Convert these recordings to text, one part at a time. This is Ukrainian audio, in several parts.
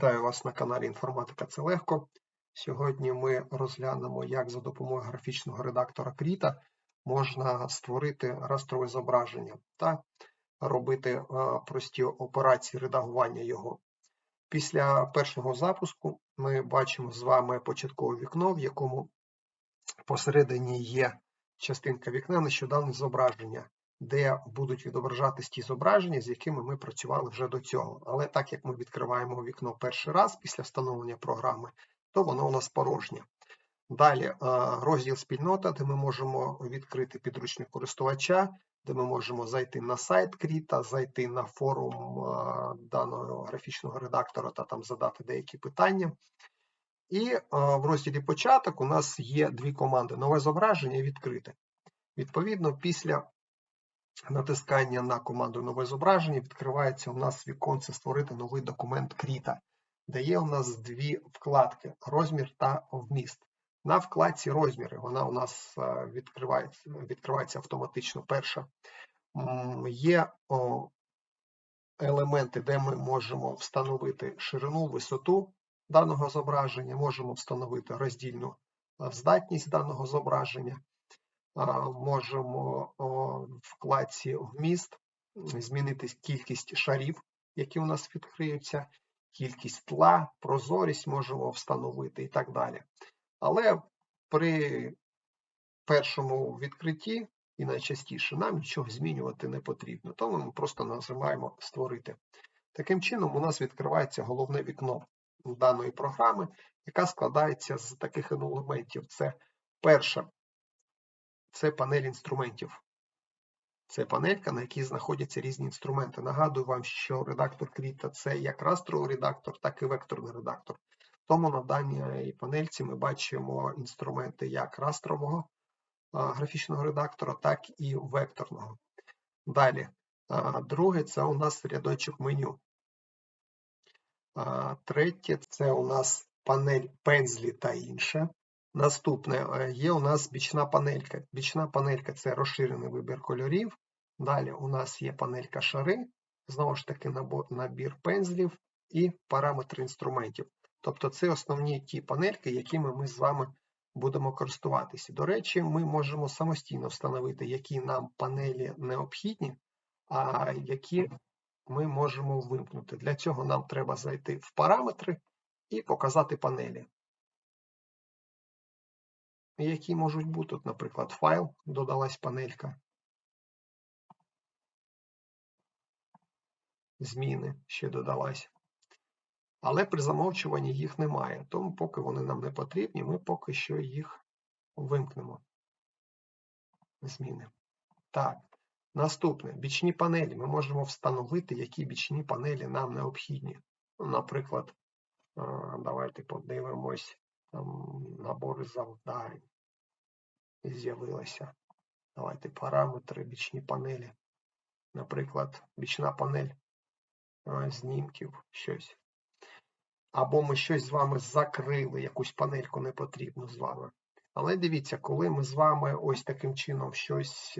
Вітаю вас на каналі Інформатика Це легко. Сьогодні ми розглянемо, як за допомогою графічного редактора Кріта можна створити растрове зображення та робити е, прості операції редагування його. Після першого запуску ми бачимо з вами початкове вікно, в якому посередині є частинка вікна нещодавне зображення де будуть відображатись ті зображення, з якими ми працювали вже до цього. Але так як ми відкриваємо вікно перший раз після встановлення програми, то воно у нас порожнє. Далі е, розділ спільнота, де ми можемо відкрити підручник користувача, де ми можемо зайти на сайт Кріта, зайти на форум е, даного графічного редактора та там задати деякі питання. І е, в розділі початок у нас є дві команди: нове зображення і відкрите. Відповідно, після натискання на команду Нове зображення відкривається у нас віконце Створити новий документ Кріта, де є у нас дві вкладки розмір та вміст. На вкладці розміри вона у нас е, відкривається відкривається автоматично перша. Є елементи, де ми можемо встановити ширину, висоту даного зображення, можемо встановити роздільну е, здатність даного зображення можемо в вкладці вміст змінити кількість шарів, які у нас відкриються, кількість тла, прозорість можемо встановити і так далі. Але при першому відкритті і найчастіше нам нічого змінювати не потрібно, тому ми просто нажимаємо Створити. Таким чином, у нас відкривається головне вікно даної програми, яка складається з таких елементів. Це перша це панель інструментів. Це панелька, на якій знаходяться різні інструменти. Нагадую вам, що редактор Кріта це як растровий редактор, так і векторний редактор. Тому на даній панельці ми бачимо інструменти як растрового графічного редактора, так і векторного. Далі, друге це у нас рядочок меню. Третє це у нас панель пензлі та інше. Наступне е, є у нас бічна панелька. Бічна панелька це розширений вибір кольорів. Далі у нас є панелька шари, знову ж таки, набір пензлів і параметри інструментів. Тобто це основні ті панельки, якими ми з вами будемо користуватися. До речі, ми можемо самостійно встановити, які нам панелі необхідні, а які ми можемо вимкнути. Для цього нам треба зайти в параметри і показати панелі які можуть бути. Тут, наприклад, файл, додалась панелька. Зміни ще додалась. Але при замовчуванні їх немає. Тому, поки вони нам не потрібні, ми поки що їх вимкнемо. Зміни. Так, наступне бічні панелі. Ми можемо встановити, які бічні панелі нам необхідні. Наприклад, давайте подивимось там набори завдань з'явилася. Давайте параметри, бічні панелі. Наприклад, бічна панель знімків щось. Або ми щось з вами закрили, якусь панельку не потрібну з вами. Але дивіться, коли ми з вами ось таким чином щось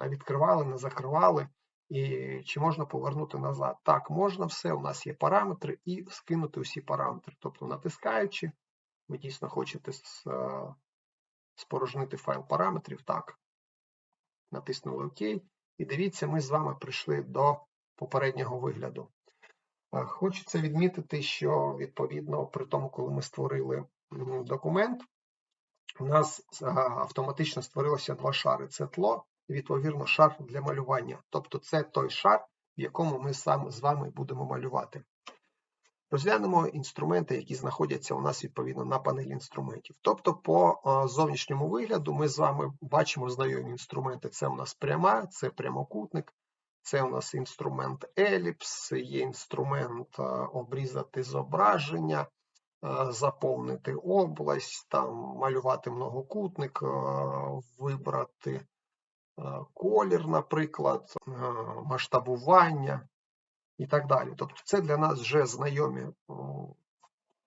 відкривали, не закривали, і чи можна повернути назад? Так, можна все, у нас є параметри, і скинути усі параметри. Тобто, натискаючи, ви дійсно хочете спорожнити файл параметрів. Так, натиснули ОК. І дивіться, ми з вами прийшли до попереднього вигляду. Хочеться відмітити, що відповідно при тому, коли ми створили документ, у нас автоматично створилося два шари: це тло і, відповідно, шар для малювання. Тобто це той шар, в якому ми сам з вами будемо малювати. Розглянемо інструменти, які знаходяться у нас відповідно на панелі інструментів. Тобто, по зовнішньому вигляду ми з вами бачимо знайомі інструменти. Це у нас пряма, це прямокутник, це у нас інструмент еліпс, є інструмент обрізати зображення, заповнити область, там малювати многокутник, вибрати колір, наприклад, масштабування і так далі. Тобто це для нас вже знайомі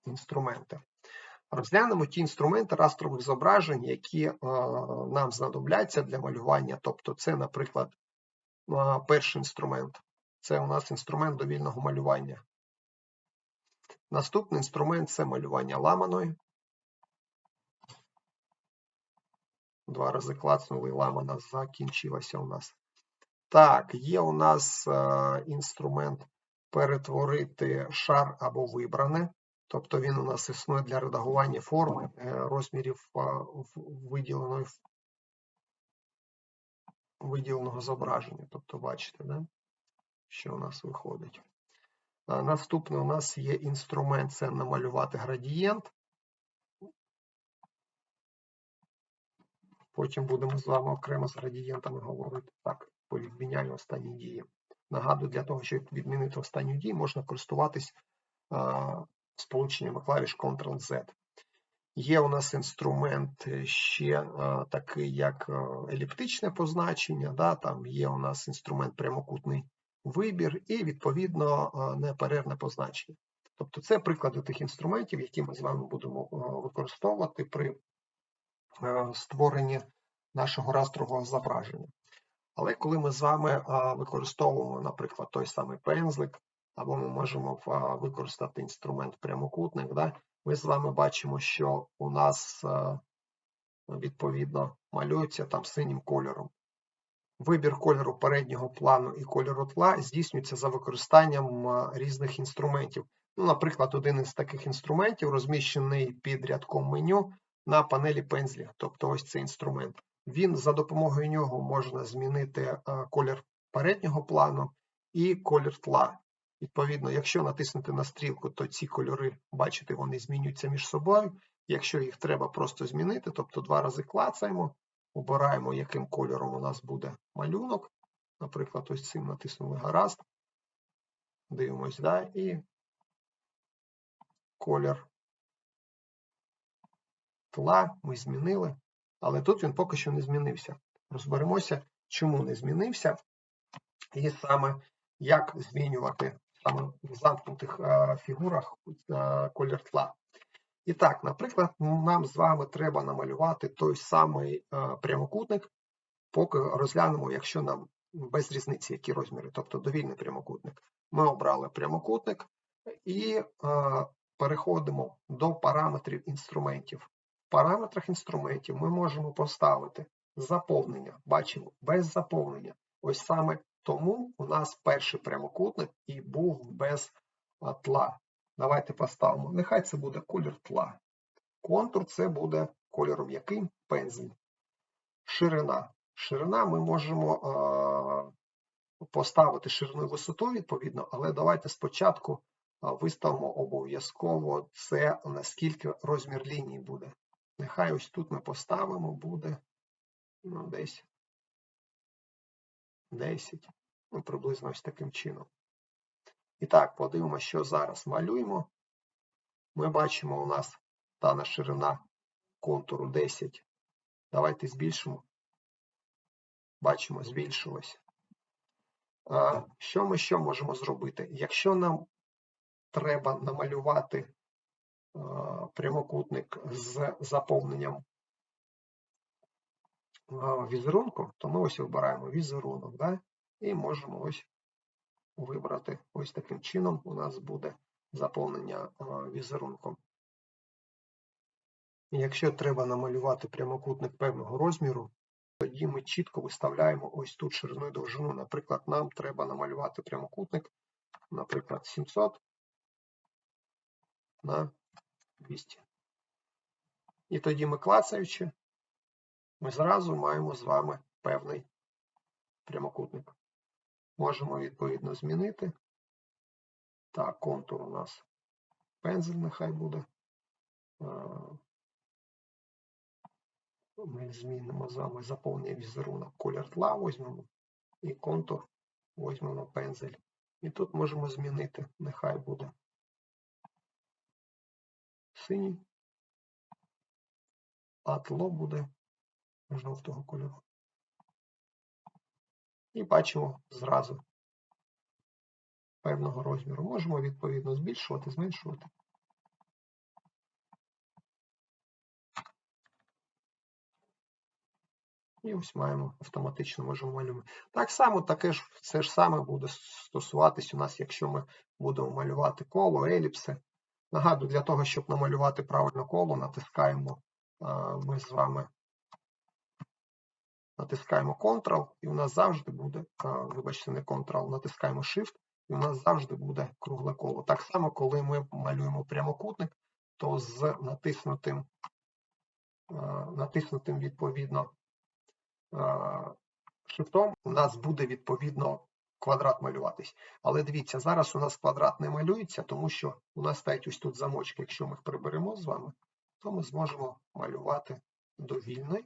інструменти. Розглянемо ті інструменти растрових зображень, які нам знадобляться для малювання. Тобто, це, наприклад, перший інструмент. Це у нас інструмент довільного малювання. Наступний інструмент це малювання ламаної. Два рази клацнули, ламана закінчилася у нас. Так, є у нас е, інструмент перетворити шар або вибране. Тобто він у нас існує для редагування форми е, розмірів е, виділеної, виділеного зображення. Тобто, бачите, да? що у нас виходить. Наступний у нас є інструмент це намалювати градієнт. Потім будемо з вами окремо з градієнтами говорити. Так, по відміняю останні дії. Нагадую, для того, щоб відмінити останню дію, можна користуватись а, сполученнями клавіш Ctrl-Z. Є у нас інструмент е, ще а, такий, як е, еліптичне позначення. Да? Там є у нас інструмент прямокутний вибір і, відповідно, неперервне позначення. Тобто це приклади тих інструментів, які ми з вами будемо а, використовувати при е, створенні нашого растрового зображення. Але коли ми з вами використовуємо, наприклад, той самий пензлик, або ми можемо використати інструмент прямокутник, да, ми з вами бачимо, що у нас відповідно малюється там синім кольором. Вибір кольору переднього плану і кольору тла здійснюється за використанням різних інструментів. Ну, наприклад, один із таких інструментів розміщений під рядком меню на панелі пензлів, тобто ось цей інструмент. Він за допомогою нього можна змінити е, колір переднього плану і колір тла. Відповідно, якщо натиснути на стрілку, то ці кольори, бачите, вони змінюються між собою. Якщо їх треба просто змінити, тобто два рази клацаємо, обираємо, яким кольором у нас буде малюнок. Наприклад, ось цим натиснули гаразд. Дивимось, да, і колір тла ми змінили, але тут він поки що не змінився. Розберемося, чому не змінився, і саме як змінювати саме в замкнутих е, фігурах е, колір тла. І так, наприклад, нам з вами треба намалювати той самий е, прямокутник, поки розглянемо, якщо нам без різниці, які розміри, тобто довільний прямокутник. Ми обрали прямокутник і переходимо до параметрів інструментів. Параметрах інструментів ми можемо поставити заповнення. Бачимо, без заповнення. Ось саме тому у нас перший прямокутник і був без тла. Давайте поставимо. Нехай це буде колір тла. Контур це буде кольором яким? Пензель. Ширина. Ширина ми можемо а, поставити ширину і висоту відповідно, але давайте спочатку виставимо обов'язково це наскільки розмір лінії буде. Нехай ось тут ми поставимо, буде ну, десь 10, ну, приблизно ось таким чином. І так, подивимося, що зараз малюємо. Ми бачимо, у нас дана ширина контуру 10. Давайте збільшимо. Бачимо, збільшилось. Що ми що можемо зробити? Якщо нам треба намалювати прямокутник з заповненням візерунку, то ми ось вибираємо візерунок, да? і можемо ось вибрати ось таким чином. У нас буде заповнення а, візерунком. Якщо треба намалювати прямокутник певного розміру, тоді ми чітко виставляємо ось тут ширину і довжину. Наприклад, нам треба намалювати прямокутник, наприклад, 700 на 200. І тоді ми клацаючи, ми зразу маємо з вами певний прямокутник. Можемо відповідно змінити. Так, контур у нас пензель нехай буде. Е, Ми змінимо з вами заповнення візерунок колір тла, візьмемо і контур візьмемо пензель. І тут можемо змінити, нехай буде синій, а тло буде жовтого кольору. І бачимо зразу певного розміру. Можемо відповідно збільшувати, зменшувати. І ось маємо автоматично можемо малювати. Так само таке ж це ж саме буде стосуватись у нас, якщо ми будемо малювати коло, еліпси. Нагадую, для того, щоб намалювати правильно коло, натискаємо е, ми з вами натискаємо Ctrl, і у нас завжди буде, е, вибачте, не Ctrl, натискаємо Shift, і у нас завжди буде кругле коло. Так само, коли ми малюємо прямокутник, то з натиснутим, е, натиснутим відповідно шифтом у нас буде відповідно квадрат малюватись. Але дивіться, зараз у нас квадрат не малюється, тому що у нас стоять ось тут замочки. Якщо ми їх приберемо з вами, то ми зможемо малювати довільний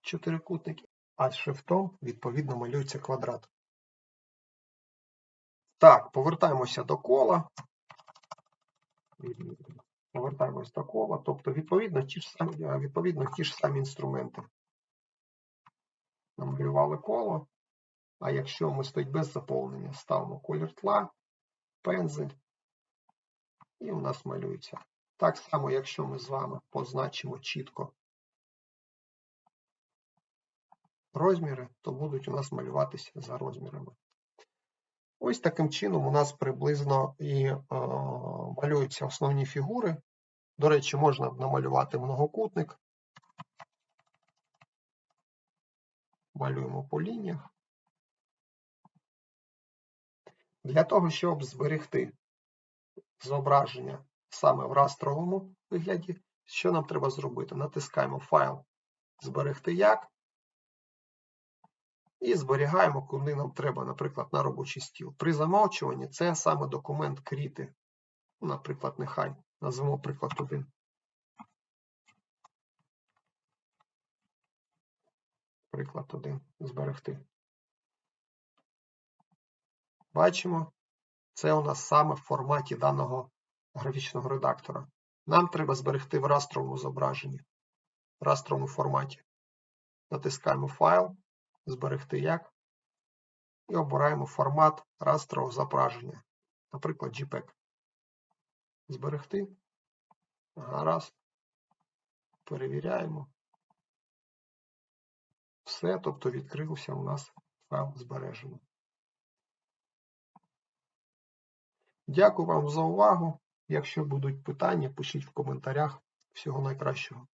чотирикутник, а з шифтом відповідно малюється квадрат. Так, повертаємося до кола. Повертаємось до кола, тобто відповідно ті ж самі, відповідно ті ж самі інструменти. Намалювали коло, а якщо ми стоїть без заповнення, ставимо колір тла, пензель, і у нас малюється. Так само, якщо ми з вами позначимо чітко розміри, то будуть у нас малюватися за розмірами. Ось таким чином у нас приблизно і е, малюються основні фігури. До речі, можна намалювати многокутник. Малюємо по лініях. Для того, щоб зберегти зображення саме в растровому вигляді, що нам треба зробити? Натискаємо файл Зберегти як і зберігаємо, куди нам треба, наприклад, на робочий стіл. При замовчуванні це саме документ кріти. Наприклад, нехай назвемо приклад 1. Приклад 1. Зберегти. Бачимо, це у нас саме в форматі даного графічного редактора. Нам треба зберегти в растровому зображенні, в растровому форматі. Натискаємо файл, зберегти як, і обираємо формат растрового зображення, наприклад, JPEG. Зберегти. Гаразд. Перевіряємо. Все, тобто відкрився у нас файл збережено. Дякую вам за увагу. Якщо будуть питання, пишіть в коментарях. Всього найкращого.